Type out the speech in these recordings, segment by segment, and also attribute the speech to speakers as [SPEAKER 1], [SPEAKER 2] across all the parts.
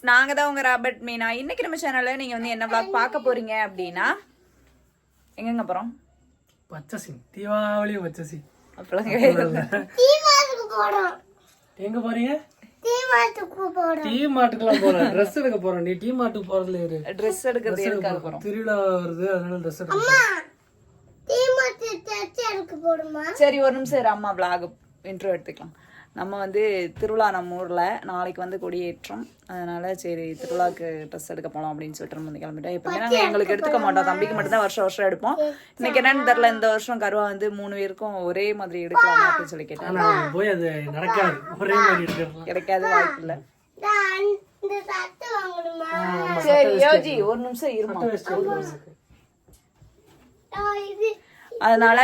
[SPEAKER 1] Friends நாங்கள் தான் உங்கள் ராபர்ட் மீனா இன்னைக்கு நம்ம சேனலில் நீங்கள் வந்து என்ன vlog பார்க்க போறீங்க அப்படின்னா எங்கெங்க போகிறோம்
[SPEAKER 2] பச்சசி தீபாவளி பச்சசி.
[SPEAKER 1] அப்பெல்லாம்
[SPEAKER 3] போறோம்.
[SPEAKER 2] எங்க போறீங்க?
[SPEAKER 3] போறோம்.
[SPEAKER 2] போறோம். ட்ரெஸ் எடுக்க போறோம். நீ டீ மாட்டுக்கு போறதுல இரு.
[SPEAKER 1] ட்ரெஸ் எடுக்கிறது எதுக்காக போகிறோம்
[SPEAKER 2] திருவிழா வருது அதனால ட்ரெஸ் எடுக்க போறோம்.
[SPEAKER 3] எடுக்க
[SPEAKER 1] சரி ஒரு நிமிஷம் அம்மா vlog இன்ட்ரோ எடுத்துக்கலாம். நம்ம வந்து திருவிழா நம்ம ஊரில் நாளைக்கு வந்து கொடியேற்றம். அதனால சரி திருவிழாக்கு ட்ரெஸ் எடுக்க போகலாம் அப்படின்னு சொல்லிட்டு நம்ம வந்து கிளம்பிட்டோம். எப்பவுமே நாங்கள் எங்களுக்கு எடுத்துக்க மாட்டோம். தம்பிக்கு மட்டும்தான் வருஷம் வருஷம் எடுப்போம். இன்னைக்கு என்னன்னு தெரில இந்த வருஷம் கருவா வந்து மூணு பேருக்கும் ஒரே மாதிரி எடுக்கலாம் அப்படின்னு சொல்லி கேட்டேன்
[SPEAKER 2] போய் அது நடக்காது. ஒரே மாதிரி
[SPEAKER 1] கிடைக்காத வாய்ப்பு இல்லை. சரி யோஜி ஒரு நிமிஷம் இருமா? அதனால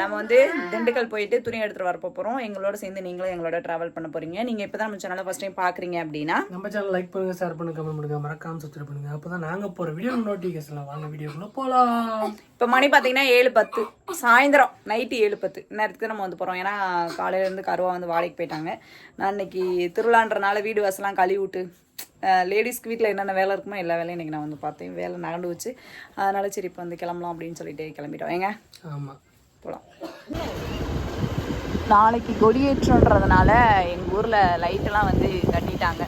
[SPEAKER 1] நம்ம வந்து திண்டுக்கல் போயிட்டு துணி எடுத்துட்டு வர போறோம். எங்களோட சேர்ந்து நீங்களும் எங்களோட டிராவல் பண்ண போறீங்க. நீங்க இப்பதான் நம்ம சேனலை ஃபர்ஸ்ட் டைம் பாக்குறீங்க அப்படின்னா
[SPEAKER 2] நம்ம சேனல் லைக் பண்ணுங்க ஷேர் பண்ணுங்க கமெண்ட் பண்ணுங்க மறக்காம சப்ஸ்கிரைப் பண்ணுங்க. அப்பதான் நாங்க போற வீடியோ நோட்டிபிகேஷன்ல வாங்க வீடியோக்குள்ள போலாம்.
[SPEAKER 1] இப்போ மணி பார்த்தீங்கன்னா ஏழு பத்து. சாயந்தரம் நைட்டு ஏழு பத்து. நேரத்துக்கு நம்ம வந்து போகிறோம் ஏன்னா காலையிலேருந்து கருவா வந்து வாடகைக்கு போயிட்டாங்க. நான் இன்னைக்கு திருவிழான்றனால வீடு வாசலாம் கழுவி விட்டு லேடிஸ்க்கு வீட்டில் என்னென்ன வேலை இருக்குமோ எல்லா வேலையும் இன்றைக்கி நான் வந்து பார்த்தேன். வேலை நகண்டு வச்சு அதனால சரி இப்போ வந்து கிளம்பலாம் அப்படின்னு சொல்லிட்டு கிளம்பிட்டோம். ஏங்க?
[SPEAKER 2] ஆமா.
[SPEAKER 1] போகலாம் நாளைக்கு கொடியேற்றன்றதுனால எங்கள் ஊரில் லைட்டெல்லாம் வந்து கட்டிட்டாங்க.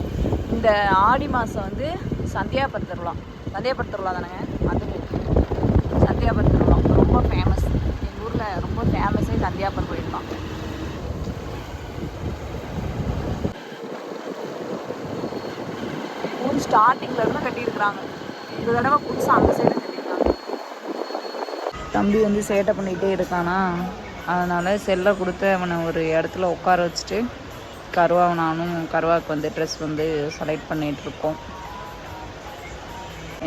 [SPEAKER 1] இந்த ஆடி மாதம் வந்து சந்தியாபுர திருவிழா. சந்தியாபுர திருவிழா தானேங்க? வந்து சந்தியாபுர திருவிழா. ரொம்ப ஃபேமஸ் எங்கள் ஊரில் ரொம்ப ஃபேமஸே சந்தியாபுர கோயில் தான் ஊர் ஸ்டார்டிங்கில் இருந்து கட்டியிருக்கிறாங்க. இந்த தடவை புதுசாக அந்த சைடு கட்டியிருக்காங்க. தம்பி வந்து சேட்டை பண்ணிகிட்டே இருக்கானா? அதனால் செல்லை கொடுத்து அவனை ஒரு இடத்துல உட்கார வச்சுட்டு கருவா நானும் கருவாவுக்கு வந்து ட்ரெஸ் வந்து செலக்ட் பண்ணிகிட்டு இருக்கோம்.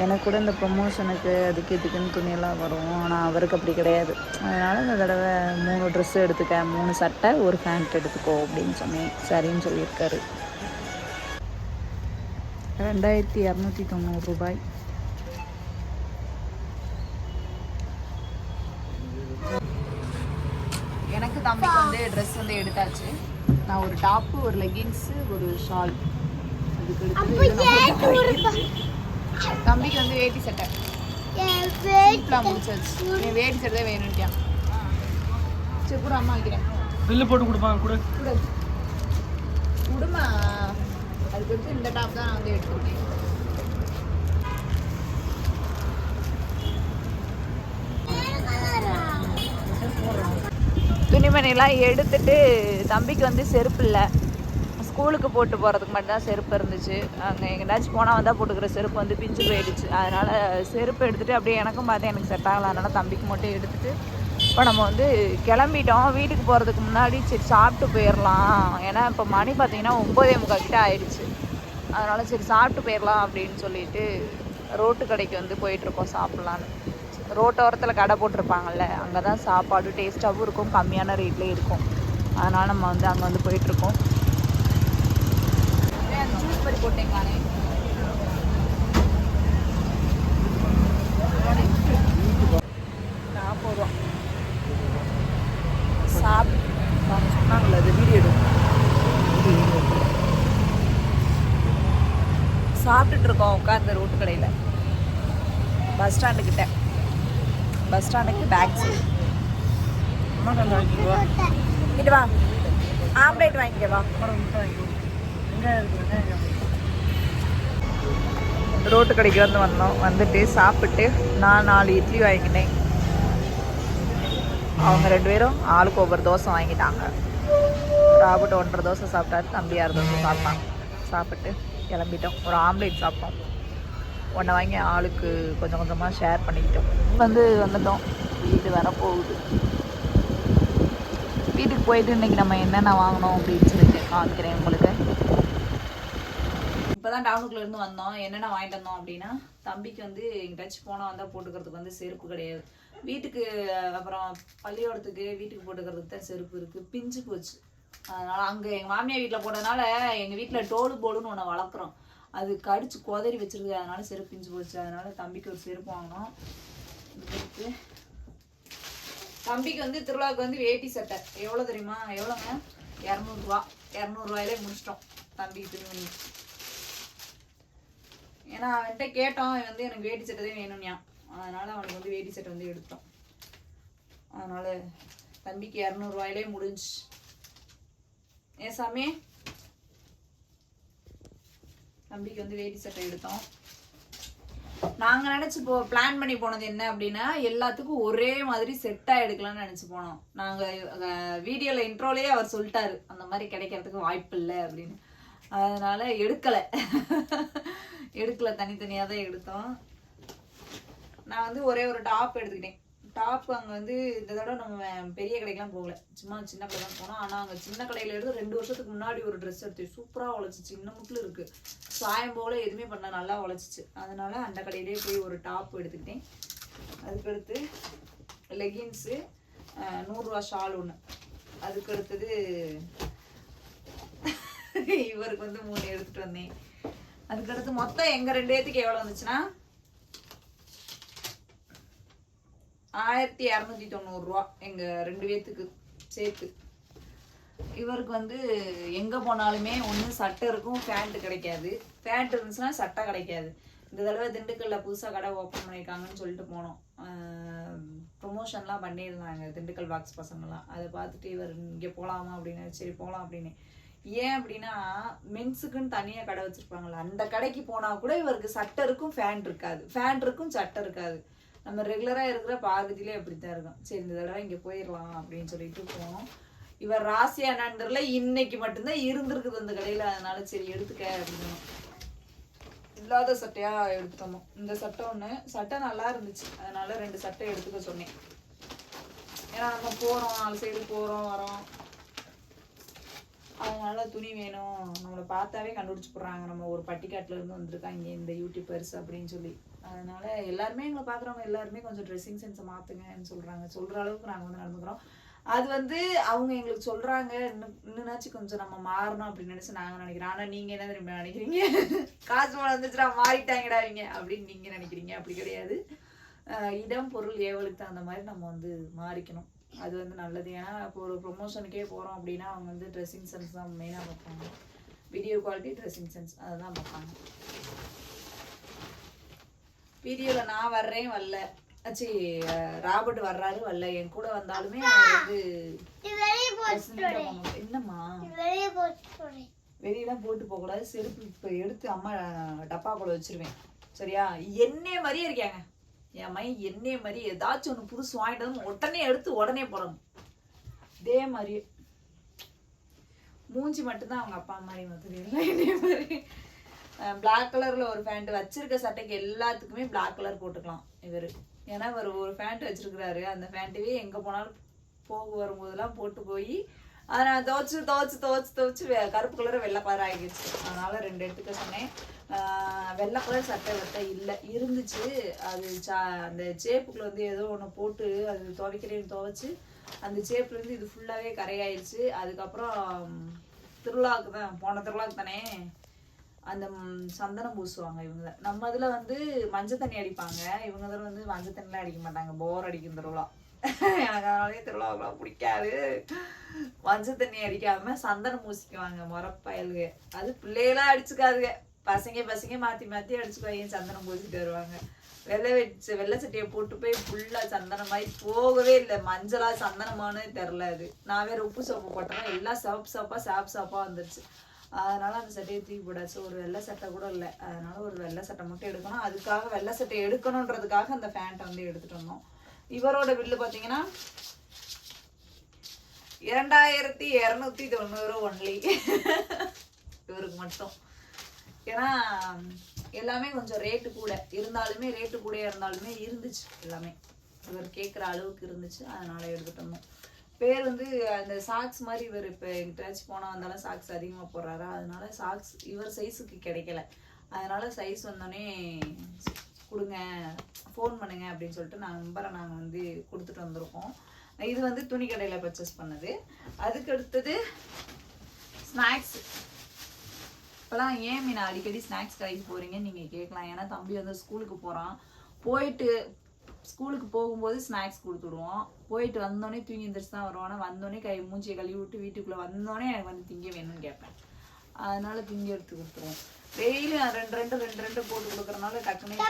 [SPEAKER 1] எனக்கு கூட இந்த ப்ரொமோஷனுக்கு அதுக்கு இதுக்குன்னு துணியெல்லாம் வரும். ஆனால் அவருக்கு அப்படி கிடையாது. அதனால் இந்த தடவை மூணு ட்ரெஸ் எடுத்துக்க மூணு சட்டை ஒரு ஃபேண்ட் எடுத்துக்கோ அப்படின்னு சொன்னேன். சரின்னு சொல்லியிருக்காரு. ரெண்டாயிரத்தி இரநூத்தி தொண்ணூறு ரூபாய் எனக்கு தம்பிக்கு வந்து ட்ரெஸ் வந்து எடுத்தாச்சு நான் ஒரு டாப்பு ஒரு லெகின்ஸு ஒரு ஷால் அதுக்கு எடுத்து தம்பிக்கு வந்து வேட்டி சட்டை சீட்லாம் முடிச்சாச்சு நீ வேட்டி சட்டை தான் வேணும்ட்டியான் சரி கூட அம்மா வைக்கிறேன்
[SPEAKER 2] பில்லு போட்டு கொடுப்பாங்க கூட
[SPEAKER 1] கூட அதுக்கு வந்து இந்த டாப் தான் நான் வந்து எடுத்துருக்கேன் துணிமணிலாம் எடுத்துட்டு தம்பிக்கு வந்து செருப்பு இல்லை. ஸ்கூலுக்கு போட்டு போகிறதுக்கு மட்டும்தான் செருப்பு இருந்துச்சு. அங்கே எங்கேயாச்சும் போனால் வந்தால் போட்டுக்கிற செருப்பு வந்து பிஞ்சு போயிடுச்சு. அதனால் செருப்பு எடுத்துகிட்டு அப்படியே எனக்கும் பார்த்தேன் எனக்கு செட் ஆகலாம் அதனால் தம்பிக்கு மட்டும் எடுத்துகிட்டு இப்போ நம்ம வந்து கிளம்பிட்டோம். வீட்டுக்கு போகிறதுக்கு முன்னாடி சரி சாப்பிட்டு போயிடலாம் ஏன்னா இப்போ மணி பார்த்தீங்கன்னா ஒம்போதே முக்கால் கிட்ட ஆயிடுச்சு. அதனால் சரி சாப்பிட்டு போயிடலாம் அப்படின்னு சொல்லிட்டு ரோட்டு கடைக்கு வந்து போயிட்டுருக்கோம் சாப்பிட்லான்னு. ரோட்டோரத்தில் கடை போட்டிருப்பாங்கல்ல அங்கே தான் சாப்பாடு டேஸ்ட்டாகவும் இருக்கும் கம்மியான ரேட்லேயும் இருக்கும். அதனால் நம்ம வந்து அங்கே வந்து போயிட்டுருக்கோம். ஜூஸ் படி போட்டேன் நாற்பது ரூபா. அவங்க சொன்னாங்களே அது வீடியோ சாப்பிட்டுட்டு இருக்கோம் உட்காந்து ரோட்டு கடையில். பஸ் ஸ்டாண்டு கிட்ட. பஸ் ஸ்டாண்டுக்கு பேக் சைடு இது வா. ஆம்லேட் வாங்கிக்க வா? ரோட்டு கடைக்கு வந்து வந்தோம். வந்துட்டு சாப்பிட்டு நான் நாலு இட்லி வாங்கினேன். அவங்க ரெண்டு பேரும் ஆளுக்கு ஒவ்வொரு தோசை வாங்கிட்டாங்க. ராபர்ட் ஒன்றரை தோசை சாப்பிட்டாரு தம்பி ஆறு தோசை சாப்பிட்டான் சாப்பிட்டு கிளம்பிட்டோம். ஒரு ஆம்லேட் சாப்பிட்டோம். ஒன்றை வாங்கி ஆளுக்கு கொஞ்சம் கொஞ்சமாக ஷேர் பண்ணிக்கிட்டோம். வந்து வந்துட்டோம். வீடு வர போகுது. வீட்டுக்கு போயிட்டு இன்னைக்கு நம்ம என்னென்ன வாங்கினோம் அப்படின்னு சொல்லிட்டு காமிக்கிறேன் உங்களுக்கு. இப்போதான் தான் இருந்து வந்தோம். என்னென்ன வாங்கிட்டு வந்தோம் அப்படின்னா தம்பிக்கு வந்து எங்கேயாச்சும் போனால் வந்தால் போட்டுக்கிறதுக்கு வந்து செருப்பு கிடையாது. வீட்டுக்கு அப்புறம் பள்ளியோடத்துக்கு வீட்டுக்கு போட்டுக்கிறதுக்கு தான் செருப்பு இருக்குது பிஞ்சு போச்சு. அதனால அங்கே எங்கள் மாமியார் வீட்டில் போட்டதுனால எங்கள் வீட்டில் டோலு போடுன்னு ஒன்று வளர்க்குறோம். அது கடிச்சு குதறி வச்சிருக்கு அதனால செருப்பு பிஞ்சு போச்சு. அதனால தம்பிக்கு ஒரு செருப்பு வாங்கினோம் தம்பிக்கு வந்து திருவிழாவுக்கு வந்து வேட்டி சட்டை. எவ்வளோ தெரியுமா? எவ்வளோங்க இரநூறுவா. இரநூறுவாயிலே முடிச்சிட்டோம் தம்பிக்கு திருமணி. ஏன்னா அவன்கிட்ட கேட்டோம் வந்து எனக்கு வேட்டி சட்டை தான் வேணும்யா அதனால் அவனுக்கு வந்து வேட்டி சட்டை வந்து எடுத்தோம். அதனால் தம்பிக்கு இரநூறுவாயிலே முடிஞ்சு. ஏன் சாமி? தம்பிக்கு வந்து வேட்டி சட்டை எடுத்தோம். நாங்கள் நினச்சி போ பிளான் பண்ணி போனது என்ன அப்படின்னா எல்லாத்துக்கும் ஒரே மாதிரி செட்டாக எடுக்கலாம்னு நினச்சி போனோம். நாங்கள் வீடியோவில் இன்ட்ரோலேயே அவர் சொல்லிட்டாரு அந்த மாதிரி கிடைக்கிறதுக்கு வாய்ப்பு இல்லை அப்படின்னு. அதனால் எடுக்கலை. எடுக்கலை தனித்தனியாக தான் எடுத்தோம். நான் வந்து ஒரே ஒரு டாப் எடுத்துக்கிட்டேன். டாப் அங்கே வந்து இந்த தடவை நம்ம பெரிய கடைக்கெல்லாம் போகல. சும்மா சின்ன கடை தான் போனோம். ஆனால் அங்கே சின்ன கடையில இருந்து ரெண்டு வருஷத்துக்கு முன்னாடி ஒரு ட்ரெஸ் எடுத்து சூப்பராக உழைச்சிச்சு. இன்னும் முட்டில் இருக்குது சாயம் போல் எதுவுமே பண்ண நல்லா உழைச்சிச்சு. அதனால அந்த கடையிலே போய் ஒரு டாப் எடுத்துக்கிட்டேன். அதுக்கடுத்து லெகின்ஸு நூறுரூவா ஷால் ஒன்று அதுக்கு அடுத்தது இவருக்கு வந்து மூணு எடுத்துகிட்டு வந்தேன். அதுக்கடுத்து மொத்தம் எங்கள் ரெண்டு பேத்துக்கு எவ்வளோ வந்துச்சுன்னா ஆயிரத்தி இரநூத்தி தொண்ணூறுரூவா எங்கள் ரெண்டு பேர்த்துக்கு சேர்த்து. இவருக்கு வந்து எங்கே போனாலுமே ஒன்று சட்டை இருக்கும் ஃபேண்ட்டு கிடைக்காது. ஃபேண்ட் இருந்துச்சுன்னா சட்டை கிடைக்காது. இந்த தடவை திண்டுக்கல்ல புதுசாக கடை ஓப்பன் பண்ணியிருக்காங்கன்னு சொல்லிட்டு போனோம். ப்ரொமோஷன்லாம் பண்ணியிருந்தாங்க திண்டுக்கல் பாக்ஸ் பசங்கள்லாம். அதை பார்த்துட்டு இவர் இங்கே போகலாமா அப்படின்னு சரி போகலாம் அப்படின்னு. ஏன் அப்படின்னா மென்ஸுக்குன்னு தனியாக கடை வச்சிருப்பாங்கல்ல அந்த கடைக்கு போனால் கூட இவருக்கு சட்டை இருக்கும் ஃபேன் இருக்காது. ஃபேன் இருக்கும் சட்டை இருக்காது. நம்ம ரெகுலராக இருக்கிற பார்வதியிலே அப்படி தான் இருக்கும். சரி இந்த தடவை இங்கே போயிடலாம் அப்படின்னு சொல்லிட்டு போனோம். இவர் ராசியா நண்டர்ல இன்னைக்கு மட்டும்தான் இருந்திருக்குது அந்த கடையில். அதனால சரி எடுத்துக்க அப்படின்னு இல்லாத சட்டையா எடுத்தோமோ. இந்த சட்டை ஒன்று சட்டை நல்லா இருந்துச்சு. அதனால ரெண்டு சட்டை எடுத்துக்க சொன்னேன். ஏன்னா நம்ம போகிறோம் நாலு சைடு போகிறோம் வரோம். எவ்வளோ துணி வேணும்? நம்மளை பார்த்தாவே கண்டுபிடிச்சி போடுறாங்க. நம்ம ஒரு பட்டிக்காட்டில் இருந்து வந்திருக்காங்க இந்த யூடியூபர்ஸ் அப்படின்னு சொல்லி. அதனால எல்லாருமே எங்களை பார்க்குறவங்க எல்லாருமே கொஞ்சம் ட்ரெஸ்ஸிங் சென்ஸை மாற்றுங்கன்னு சொல்கிறாங்க சொல்கிற அளவுக்கு நாங்கள் வந்து நடந்துக்கிறோம். அது வந்து அவங்க எங்களுக்கு சொல்கிறாங்க இன்னும் இன்னும்னாச்சும் கொஞ்சம் நம்ம மாறணும் அப்படின்னு நினச்சி நாங்கள் நினைக்கிறோம். ஆனால் நீங்கள் என்ன திரும்ப நினைக்கிறீங்க? காசு வந்துச்சுடா மாறிட்டாங்கடா இவங்க அப்படின்னு நீங்கள் நினைக்கிறீங்க. அப்படி கிடையாது. இடம் பொருள் ஏவலுக்கு தகுந்த மாதிரி நம்ம வந்து மாறிக்கணும். அது வந்து நல்லது. ஏன்னா இப்போ ஒரு ப்ரொமோஷனுக்கே போகிறோம் அப்படின்னா அவங்க வந்து ட்ரெஸ்ஸிங் சென்ஸ் தான் மெயினாக பார்ப்பாங்க. வீடியோ குவாலிட்டி ட்ரெஸ்ஸிங் சென்ஸ் அதை தான் பார்ப்பாங்க வீடியோவில் நான் வர்றேன் வரல. ஆச்சு ராபர்ட் வர்றாரு வரல. என் கூட வந்தாலுமே அவர் வந்து. என்னம்மா? வெளியெல்லாம் போட்டு போகக்கூடாது. செருப்பு இப்போ எடுத்து அம்மா டப்பாக்குள்ள வச்சிருவேன். சரியா? என்னைய மாதிரியே இருக்காங்க என் மைண்ட் என்னைய மாதிரி ஏதாச்சும் ஒன்று புதுசு வாங்கிட்டு உடனே எடுத்து உடனே போடணும். இதே மாதிரி. மூஞ்சி மட்டும்தான் அவங்க அப்பா மாதிரி மாதிரி எல்லாம் இதே மாதிரி. பிளாக் கலர்ல ஒரு பேண்ட் வச்சிருக்க சட்டைக்கு எல்லாத்துக்குமே பிளாக் கலர் போட்டுக்கலாம் இவர். ஏன்னா இவர் ஒரு பேண்ட் வச்சிருக்கிறாரு. அந்த பேண்ட்டவே எங்க போனாலும் போக வரும்போதெல்லாம் போட்டு போய் அதை துவச்சி துவச்சி துவச்சி துவச்சு வெ- கருப்பு கலர் வெள்ளை கலர் ஆகிடுச்சு அதனால் ரெண்டு எடுத்துக்க சொன்னேன். வெள்ளை கலர் சட்டை வட்டை இல்லை. இருந்துச்சு. அது சா அந்த சேப்புக்குள்ள வந்து ஏதோ ஒன்று போட்டு அது துவைக்கிறேன்னு துவைச்சு அந்த சேப்புலேருந்து இது ஃபுல்லாகவே கரையாயிடுச்சு. அதுக்கப்புறம் திருவிழாவுக்கு தான் போன திருவிழாவுக்கு தானே அந்த சந்தனம் பூசுவாங்க இவங்க. நம்ம இதில் வந்து மஞ்சள் தண்ணி அடிப்பாங்க. இவங்க இதில் வந்து மஞ்சள் தண்ணிலாம் அடிக்க மாட்டாங்க. போர் அடிக்கும் திருவிழா. எனக்கு அதனாலே திருவிழாவுக்குலாம் பிடிக்காது. மஞ்சள் தண்ணி அடிக்காம சந்தனம் பூசிக்குவாங்க முறப்பயலுக அது பிள்ளைகளாம் அடிச்சுக்காதுங்க. பசங்க பசங்க மாற்றி மாற்றி அடிச்சுக்குவாங்க சந்தனம் பூசிட்டு வருவாங்க. வெள்ளை வச்சு வெள்ளை சட்டையை போட்டு போய் ஃபுல்லாக சந்தனம் மாதிரி போகவே இல்லை. மஞ்சளா சந்தனமானே தெரில அது. நான் வேறு உப்பு சோப்பு போட்டேன்னா எல்லாம் சிவப்பு சோப்பா சாப்பு சாப்பாக வந்துருச்சு. அதனால் அந்த சட்டையை தூக்கி போடாச்சு ஒரு வெள்ளை சட்டை கூட இல்லை. அதனால் ஒரு வெள்ளை சட்டை மட்டும் எடுக்கணும். அதுக்காக வெள்ளை சட்டை எடுக்கணுன்றதுக்காக அந்த பேண்ட்டை வந்து எடுத்துகிட்டு வந்தோம். இவரோட பில்லு பார்த்தீங்கன்னா இரண்டாயிரத்தி இரநூத்தி தொண்ணூறு ஒன்லி இவருக்கு மட்டும். ஏன்னா எல்லாமே கொஞ்சம் ரேட்டு கூட. இருந்தாலுமே ரேட்டு கூட இருந்தாலுமே இருந்துச்சு எல்லாமே. இவர் கேட்குற அளவுக்கு இருந்துச்சு அதனால எடுத்துட்டோம். பேர் வந்து அந்த சாக்ஸ் மாதிரி இவர் இப்போ எங்கிட்டாச்சும் போனால் வந்தாலும் சாக்ஸ் அதிகமாக போடுறாரா? அதனால சாக்ஸ் இவர் சைஸுக்கு கிடைக்கல. அதனால சைஸ் வந்தோடனே கொடுங்க ஃபோன் பண்ணுங்க அப்படின்னு சொல்லிட்டு நான் நம்பரை நாங்கள் வந்து கொடுத்துட்டு வந்திருக்கோம். இது வந்து துணி கடையில் பர்ச்சேஸ் பண்ணது. அதுக்கு அடுத்தது ஸ்நாக்ஸ் இப்போலாம் ஏன் மீன் அடிக்கடி ஸ்நாக்ஸ் கடைக்கு போகிறீங்கன்னு நீங்கள் கேட்கலாம். ஏன்னா தம்பி வந்து ஸ்கூலுக்கு போகிறான் போயிட்டு ஸ்கூலுக்கு போகும்போது ஸ்நாக்ஸ் கொடுத்துடுவோம். போயிட்டு வந்தோடனே தூங்கி எந்திரிச்சு தான் வருவோம் ஆனால் வந்தோடனே கை மூஞ்சியை கழுவி விட்டு வீட்டுக்குள்ளே வந்தோடனே எனக்கு வந்து திங்க வேணும்னு கேட்பேன். அதனால திங்க எடுத்து கொடுத்துருவோம். டெய்லியும் ரெண்டு ரெண்டு ரெண்டு ரெண்டு போட்டு கொடுக்கறனால டக்குன்னு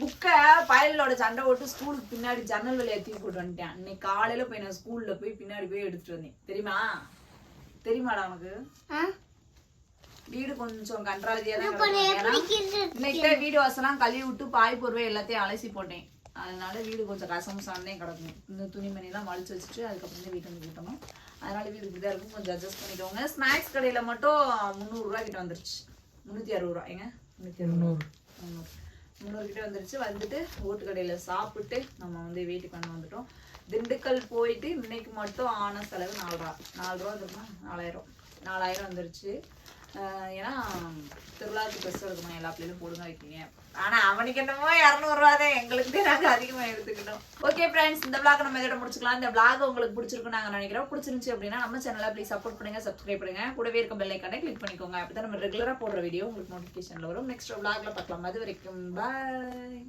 [SPEAKER 1] புக்கை பயலோட சண்டை போட்டு ஸ்கூலுக்கு பின்னாடி ஜன்னல் வழியா தூக்கி போட்டு வந்துட்டேன். இன்னைக்கு காலையில போய் நான் ஸ்கூல்ல போய் பின்னாடி போய் எடுத்துட்டு வந்தேன். தெரியுமா? தெரியுமாடா உனக்கு? வீடு கொஞ்சம் கன்றாதியா தான் இன்னைக்கு வீடு வாசலாம் கழுவி விட்டு பாய் போர்வை எல்லாத்தையும் அலசி போட்டேன். அதனால வீடு கொஞ்சம் கசமுசானே கிடக்கும். இந்த துணிமணி எல்லாம் மடிச்சு வச்சுட்டு அதுக்கப்புறம் வீட்டு வந்து கூட்டணும். அதனால வீட்டுக்கு இப்படி தான் இருக்கும். கொஞ்சம் அட்ஜஸ்ட் பண்ணிக்கோங்க. ஸ்நாக்ஸ் கடையில் மட்டும் முந்நூறுரூவா கிட்ட வந்துருச்சு. முந்நூற்றி அறுபது ரூபா. ஏங்க? முந்நூற்றி அறுபது முந்நூறு. முந்நூறு கிட்ட வந்துருச்சு. வந்துட்டு ஓட்டு கடையில் சாப்பிட்டு நம்ம வந்து வீட்டுக்கு வந்து வந்துட்டோம். திண்டுக்கல் போயிட்டு இன்னைக்கு மட்டும் ஆன செலவு நாலு ரூபா நாலு ரூபா நாலாயிரம். நாலாயிரம் வந்துருச்சு. ஏன்னா திருவிழாவுக்கு ட்ரெஸ் எடுக்கணும் எல்லா பிள்ளைகளும் போடுங்க வைக்கிங்க. ஆனா அவனுக்கு என்னமோ இரநூறுவா தான் எங்களுக்கு நாங்க அதிகமா எடுத்துக்கணும் ஓகே ஃப்ரெண்ட்ஸ் இந்த vlog நம்ம இதோட முடிச்சுக்கலாம். இந்த vlog உங்களுக்கு பிடிச்சிருக்கும் நாங்க நினைக்கிறோம். பிடிச்சிருந்துச்சு அப்படின்னா நம்ம சேனலை ப்ளீஸ் சப்போர்ட் பண்ணுங்க சப்ஸ்கிரைப் பண்ணுங்க. கூடவே இருக்க பெல் ஐக்கானே கிளிக் பண்ணிக்கோங்க. அப்பதான் நம்ம ரெகுலரா போடுற வீடியோ உங்களுக்கு நோட்டிபிகேஷன்ல வரும். நெக்ஸ்ட் vlogல பார்க்கலாம். அது வரைக்கும் பாய்